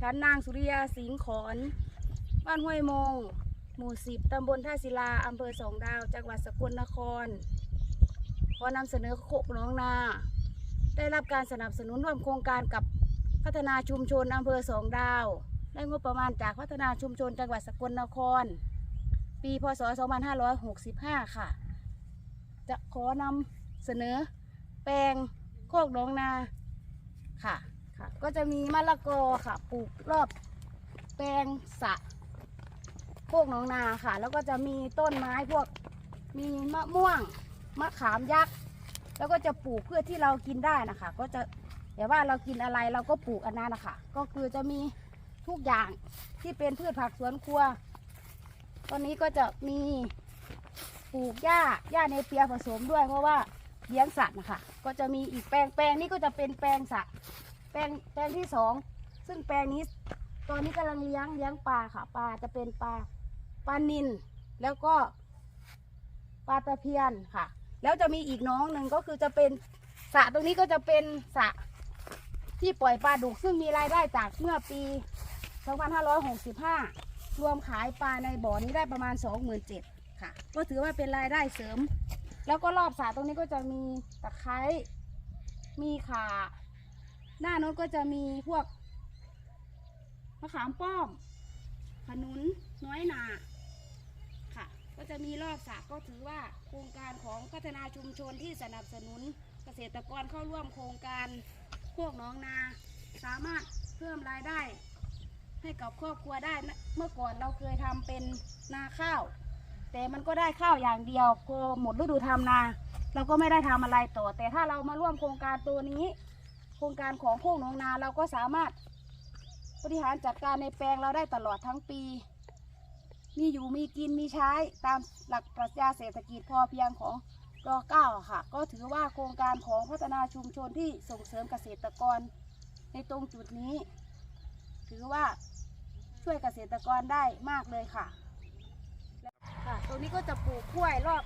ชั้นนางสุริยาสิงห์ขอน บ้านห้วยมง หมู่สิบตำบลท่าศิลา อำเภอสองดาว จังหวัดสกลนคร ขอนำเสนอโคกหน้องนา ได้รับการสนับสนุนร่วมโครงการกับพัฒนาชุมชนอำเภอสองดาว ได้งบประมาณจากพัฒนาชุมชนจังหวัดสกลนคร ปีพศ 2565 ค่ะ จะขอนำเสนอแปลงโคกหน้องนาค่ะ ค่ะ ก็จะมีมะละกอค่ะ ปลูกรอบแปลงสระโคกหน้องนาค่ะ แล้วก็จะมีต้นไม้พวกมีมะม่วงมะขามยักษ์แล้วก็จะปลูกเพื่อที่เรากินได้นะคะ ก็จะแต่ว่าเรากินอะไรเราก็ปลูกอันนั้นนะคะก็คือจะมีทุกอย่างที่เป็นพืชผักสวนครัว ตอนนี้ก็จะมีปลูกหญ้าหญ้าในเปียผสมด้วยเพราะว่าเลี้ยงสัตว์นะคะ ก็จะมีอีกแปลงแปลงนี้ก็จะเป็นแปลงสัตว์ แปลงแปลงที่สองซึ่งแปลงนี้ตอนนี้กำลังเลี้ยงเลี้ยงปลาค่ะปลาจะเป็นปลาปลานิลแล้วก็ปลาตะเพียนค่ะ แล้วจะมีอีกน้องหนึ่งก็คือจะเป็นสระตรงนี้ก็จะเป็นสระที่ปล่อยปลาดุกซึ่งมีรายได้จากเมื่อปี 2565 รวมขายปลาในบ่อนี้ได้ประมาณ 27,000ค่ะ ก็ถือว่าเป็นรายได้เสริม แล้วก็รอบสระตรงนี้ก็จะมีตะไคร้มีข่า หน้าโน้นก็จะมีพวกมะขามป้อม ขนุนน้อยนาค่ะ ก็จะมีรอบสระก็ถือว่าโครงการของพัฒนาชุมชนที่สนับสนุนเกษตรกรเข้าร่วมโครงการพวกน้องนา สามารถเพิ่มรายได้ ให้กับครอบครัวได้เมื่อก่อนเราเคยทำเป็นนาข้าว แต่มันก็ได้ข้าวอย่างเดียวพอหมดฤดูทำนา เราก็ไม่ได้ทำอะไรต่อ แต่ถ้าเรามาร่วมโครงการตัวนี้ ครงการของพวกน้องนาเราก็สามารถบริหารจัดการในแปลงเราได้ตลอดทั้งปี มีอยู่มีกินมีใช้ตามหลักปรัชญาเศรษฐกิจพอเพียงของรเก้าค่ะ ก็ถือว่าโครงการของพัฒนาชุมชนที่ส่งเสริมเกษตรกรในตรงจุดนี้ ถือว่าช่วยเกษตรกรได้มากเลยค่ะค่ะตรงนี้ก็จะปลูกกล้วยรอบ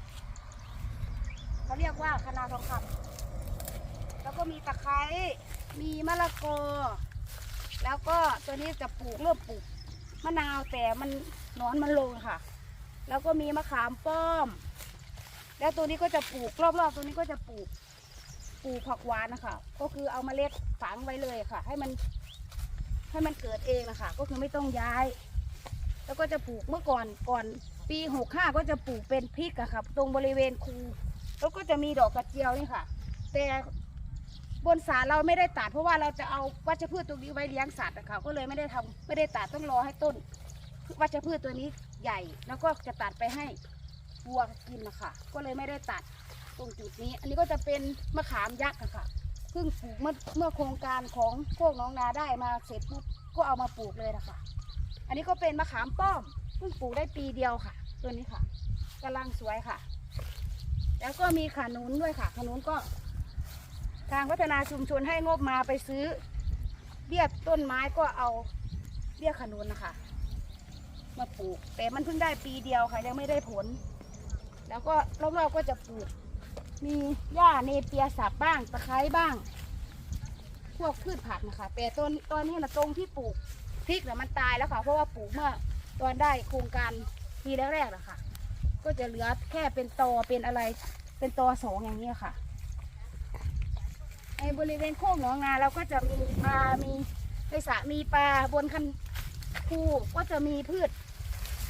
เขาเรียกว่าคณาทองคำ แล้วก็มีตะไคร้ มีมะละกอ แล้วก็ตัวนี้จะปลูกเริ่มปลูกมะนาวแต่มันหนอนมันลงค่ะ แล้วก็มีมะขามป้อม แล้วตัวนี้ก็จะปลูกรอบๆตัวนี้ก็จะปลูกปลูกผักหวานนะคะ ก็คือเอาเมล็ดฝังไว้เลยค่ะ ให้มันให้มันเกิดเองนะคะก็คือไม่ต้องย้าย แล้วก็จะปลูกเมื่อก่อนก่อนปีหกห้าก็จะปลูกเป็นพริกอะค่ะตรงบริเวณคูแล้วก็จะมีดอกกระเจียวนี่ค่ะ แต่ บนสาเราไม่ได้ตัดเพราะว่าเราจะเอาวัชพืชตรงนี้ไว้เลี้ยงสัตว์อะคะก็เลยไม่ได้ทำไม่ได้ตัดต้องรอให้ต้น วัชพืชตัวนี้ใหญ่ แล้วก็จะตัดไปให้วัวกินนะคะก็เลยไม่ได้ตัดตรงจุดนี้ อันนี้ก็จะเป็นมะขามยักษ์อะค่ะเพิ่งปลูกเมื่อเมื่อโครงการของพวกน้องนาได้มาเสร็จปุ๊บก็เอามาปลูกเลยนะคะอันนี้ก็เป็นมะขามป้อมเพิ่งปลูกได้ปีเดียวค่ะ ตัวนี้ค่ะกำลังสวยค่ะ แล้วก็มีขนุนด้วยค่ะขนุนก็ ทางพัฒนาชุมชนให้งบมาไปซื้อเบี้ยต้นไม้ก็เอาเบี้ยขนุนนะคะ มาปลูก แต่มันเพิ่งได้ปีเดียวค่ะ ยังไม่ได้ผล แล้วก็รอบๆก็จะปลูก มีหญ้าเนเปียสับบ้างตะไคร้บ้าง พวกพืชผักนะคะ แต่ต้นตอนนี้นะตรงที่ปลูกพริกเนี่ยมันตายแล้วค่ะ เพราะว่าปลูกเมื่อตอนได้โครงการปีแรกๆนะคะก็จะเหลือแค่เป็นตอเป็นอะไร เป็นตอสองอย่างนี้ค่ะ บริเวณโคกหนองนาเราก็จะมีปลา มีในสระมีปลาบนคันคูก็จะมีพืช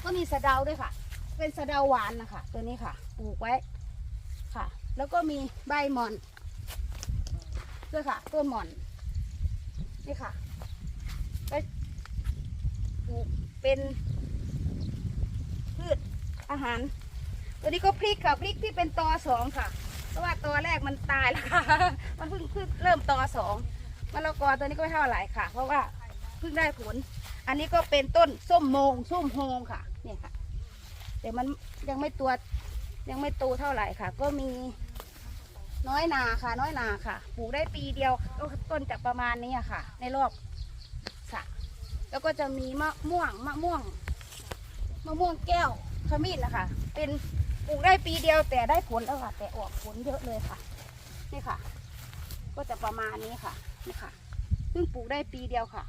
ก็มีสะเดาด้วยค่ะ เป็นสะเดาหวานนะคะตัวนี้ค่ะ ปลูกไว้ค่ะ แล้วก็มีใบหม่อนด้วยค่ะ ต้นหม่อนนี่ค่ะก็ปลูกเป็นพืชอาหาร ตัวนี้ก็พริกค่ะพริกที่เป็นตอสองค่ะ เพราะว่าตัวแรกมันตายแล้วค่ะ มันเพิ่งเพิ่งเริ่มตอสองมะละกอตัวนี้ก็ไม่เท่าไหร่ค่ะ เพราะว่าเพิ่งได้ผล อันนี้ก็เป็นต้นส้มโมงส้มโฮงค่ะ เนี่ยค่ะ แต่มันยังไม่ตัวยังไม่โตเท่าไหร่ค่ะ ก็มีน้อยนาค่ะ น้อยนาค่ะ ปลูกได้ปีเดียวก็ต้นจากประมาณนี้ค่ะ ในรอบสระแล้วก็จะมีมะม่วงมะม่วงมะม่วงแก้วขมิ้นนะคะ เป็น ปลูกได้ปีเดียวแต่ได้ผลแล้วค่ะ แต่ออกผลเยอะเลยค่ะ นี่ค่ะ ก็จะประมาณนี้ค่ะ นี่ค่ะ เพิ่งปลูกได้ปีเดียวค่ะ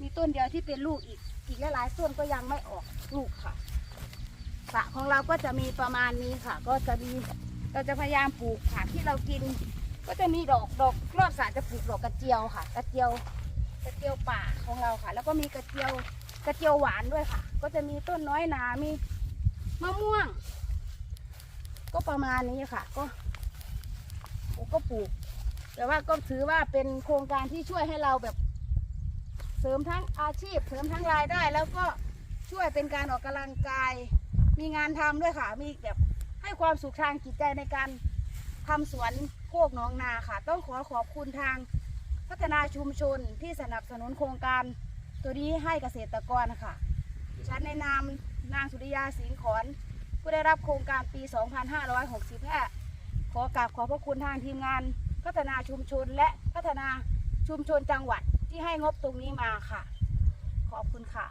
มีต้นเดียวที่เป็นลูกอีก อีกหลายๆต้นก็ยังไม่ออกลูกค่ะสระของเราก็จะมีประมาณนี้ค่ะ ก็จะมี เราจะพยายามปลูกผักที่เรากิน ก็จะมีดอกดอกรอบสระจะปลูกดอกกระเจียวค่ะ กระเจียว กระเจียวป่าของเราค่ะ แล้วก็มีกระเจียว กระเจียวหวานด้วยค่ะ ก็จะมีต้นน้อยหนา มี มะม่วง ก็ประมาณนี้ค่ะ ก็ก็ปลูก แต่ว่าก็ถือว่าเป็นโครงการที่ช่วยให้เราแบบ เสริมทั้งอาชีพ เสริมทั้งรายได้ แล้วก็ช่วยเป็นการออกกำลังกาย มีงานทำด้วยค่ะ มีแบบให้ความสุขทางจิตใจในการทำสวนโคกหนองนาค่ะ ต้องขอขอบคุณทางพัฒนาชุมชนที่สนับสนุนโครงการตัวนี้ให้เกษตรกรค่ะ ฉันในนามนางสุริยาสิงห์ขอนผู้ได้รับโครงการปี 2565 ขอกราบขอบพระคุณทางทีมงานพัฒนาชุมชนและพัฒนาชุมชนจังหวัดที่ให้งบตรงนี้มาค่ะ ขอบคุณค่ะ